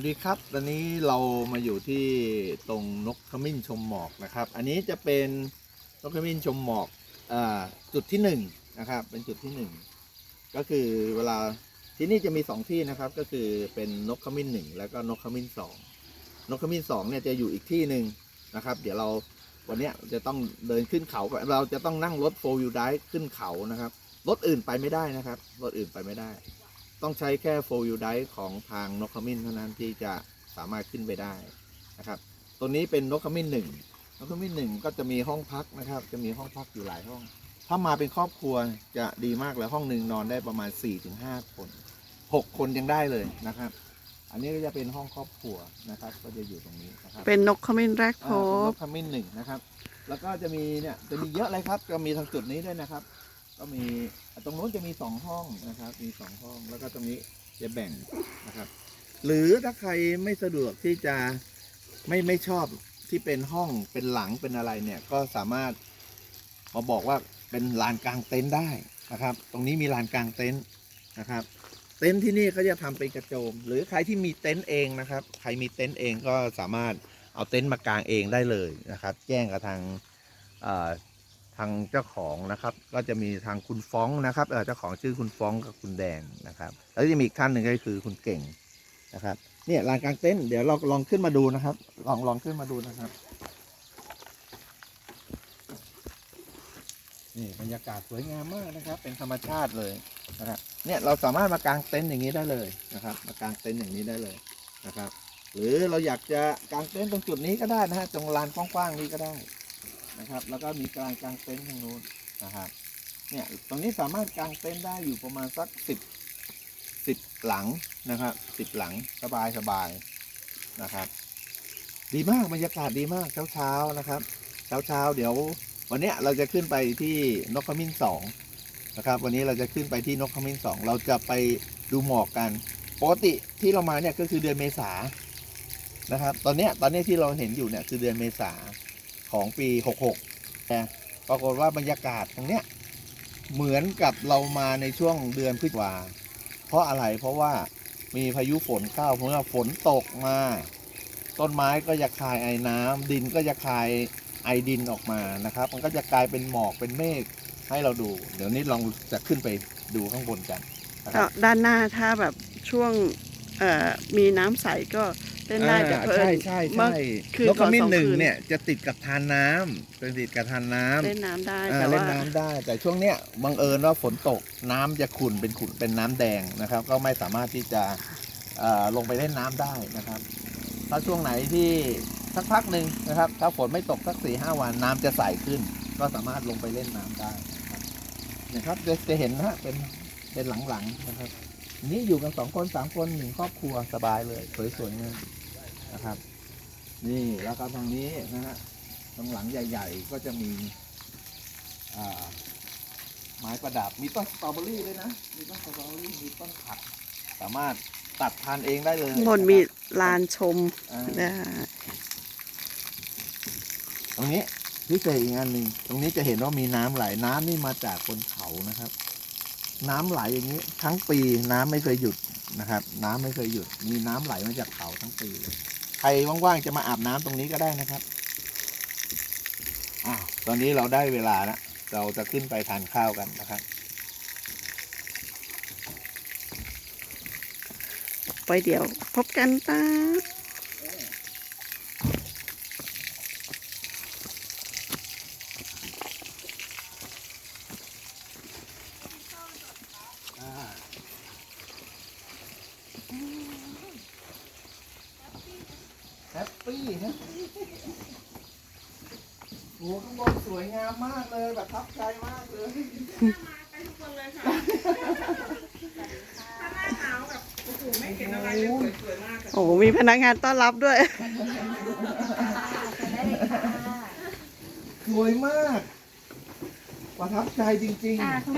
วัสดีครับตอนนี้เรามาอยู่ที่ตรงนกขมิ้นชมหมอกนะครับ อันนี้จะเป็นนกขมิ้นชมหมอกอจุดที่หนึ่งนะครับ เป็นจุดที่หนึ่งก็คือเวลาที่นี่จะมีสองที่นะครับ ก็คือเป็นนกขมิ้นหนึ่งแล้วก็นกขมิ้นสองนกขมิ้นสองเนี่ยจะอยู่อีกที่หนึ่งนะครับ เดี๋ยวเราวันนี้จะต้องเดินขึ้นเขาเราจะต้องนั่งรถโฟล์วิวไดขึ้นเขานะครับรถอื่นไปไม่ได้นะครับรถอื่นไปไม่ได้ ต้องใช้แค่โฟล์วิวไดของทางนกขมิ้นเท่านั้นที่จะสามารถขึ้นไปได้นะครับตัวนี้เป็นนกขมิ้นหนึ่งนกขมิ้นหนึ่งก็จะมีห้องพักนะครับ จะมีห้องพักอยู่หลายห้อง ถ้ามาเป็นครอบครัวจะดีมากเลยห้องหนึ่งนอนได้ประมาณ 4-5 คน 6 คนยังได้เลยนะครับ อันนี้ก็จะเป็นห้องครอบครัวนะครับ ก็จะอยู่ตรงนี้นะครับเป็นนกขมิ้นแรกพอ่าเป็นนบกขมิ้นหนึ่งนะครับ แล้วก็จะมีเนี่ยจะมีเยอะเลยครับจะมีทางจุดนี้ด้วยนะครับ ก็มีตรงโน้นจะมีสองห้องนะครับ มีสองห้องแล้วก็ตรงนี้จะแบ่งนะครับ หรือถ้าใครไม่สะดวกที่จะไม่ไม่ชอบที่เป็นห้องเป็นหลังเป็นอะไรเนี่ยก็สามารถมาบอกว่าเป็นลานกลางเต็นท์ได้นะครับ ตรงนี้มีลานกลางเต็นท์นะครับ เต็นท์ที่นี่เขาจะทำเป็นกระโจม หรือใครที่มีเต็นท์เองนะครับ ใครมีเต็นท์เองก็สามารถเอาเต็นท์มากางเองได้เลยนะครับ แจ้งกับทางเทางเจ้าของนะครับ ก็จะมีทางคุณฟ้องนะครับเออเจ้าของชื่อคุณฟ้องกับคุณแดงนะครับ แล้วจะมีอีกท่านหนึ่งก็คือคุณเก่งนะครับเนี่ยลานกลางเต็นท์เดี๋ยวเราลองขึ้นมาดูนะครับ ลองลองขึ้นมาดูนะครับนี่บรรยากาศสวยงามมากนะครับ เป็นธรรมชาติเลยนะครับเนี่ยเราสามารถมากางเต็นท์อย่างนี้ได้เลยนะครับ มากางเต็นท์อย่างนี้ได้เลยนะครับ หรือเราอยากจะกางเต็นท์ตรงจุดนี้ก็ได้นะฮะตรงลานกว้างๆนี้ก็ได้ นะครับ แล้วก็มีกลางกางเต็นท์ทางนู้นนะครับเนี่ยตรงนี้สามารถกางเต็นท์ได้อยู่ประมาณสักสิบสิบหลังนะครับสิบหลังสบายสบายนะครับ ดีมากบรรยากาศดีมากเช้าเช้าๆนะครับ เช้าเช้าๆเดี๋ยว วันเนี้ยเราจะขึ้นไปที่นกขมิ้นสองนะครับ วันนี้เราจะขึ้นไปที่นกขมิ้นสองเราจะไปดูหมอกกันปกติที่เรามาเนี่ยก็คือเดือนเมษานะครับ ตอนเนี้ยตอนเนี้ยที่เราเห็นอยู่เนี่ยคือเดือนเมษา ของปีหกหกแต่ปรากฏว่าบรรยากาศตรงเนี้ยเหมือนกับเรามาในช่วงเดือนพฤษภาเพราะอะไรเพราะว่ามีพายุฝนเข้าเพราะว่าฝนตกมา ต้นไม้ก็จะคายไอ้น้ำดินก็จะคายไอดินออกมานะครับ มันก็จะกลายเป็นหมอกเป็นเมฆให้เราดู เดี๋ยวนี้ลองจะขึ้นไปดูข้างบนกันนะครับด้านหน้าถ้าแบบช่วงมีน้ำใสก็ เล่นได้แต่อ่าเพิ่ใช่นใช่เมื่ใช่อคืนนกขมิ้นก่อนสองหนึ่งคืน เนี่ยจะติดกับทานน้ำเป็นติดกับทานน้ำเล่นน้ำได้อ่าแต่เล่ว่านน้ำได้ แต่ช่วงเนี้ยบังเอิญว่าฝนตกน้ำจะขุ่นเป็นขุ่นเป็นน้ำแดงนะครับ ก็ไม่สามารถที่จะเอ่อลงไปเล่นน้ำได้นะครับถ้าช่วงไหนที่สักพักหนึ่งนะครับ ถ้าฝนไม่ตกสักสี่ห้าวันน้ำจะใสขึ้น ก็สามารถลงไปเล่นน้ำได้นะครับนะครับจะจะเห็นนะฮะเป็นเป็นหลังๆนะครับอันนี้อยู่กันสองคนสามคนหนึ่งครอบครัวสบายเลย สวยๆเลย นะครับ นี่แล้วก็ทางนี้นะฮะตรงหลังใหญ่ ๆ ก็จะมีอ่าไม้ประดับ มีต้นสตรอเบอรี่ด้วยนะ มีต้นสตรอเบอรี่ มีต้นผัก สามารถตัดทานเองได้เลยข้างบนมีลานชมอ่านะตรงนี้พิเศษอีกอันหนึ่งตรงนี้จะเห็นว่ามีน้ำไหลน้ำนี่มาจากบนเขานะครับ น้ำไหลอย่างนี้ทั้งปีน้ำไม่เคยหยุดนะครับ น้ำไม่เคยหยุด มีน้ำไหลมาจากเขาทั้งปีเลย ใครว่างๆจะมาอาบน้ำตรงนี้ก็ได้นะครับอ้าวตอนนี้เราได้เวลาแล้วเราจะขึ้นไปทานข้าวกันนะครับ ไปเดี๋ยวพบกันตา ฮปปี้นะโอ้ข้างบนสวยงามมากเลยแบบทับใจมากเลยไปทุกคนเลยค่ะถ้าหน้าหนาวแบบโอ้โหไม่เห็นอะไรเลยสวยๆมากอะโอ้มีพนักงานต้อนรับด้วย สวยมากประทับใจจริง ๆ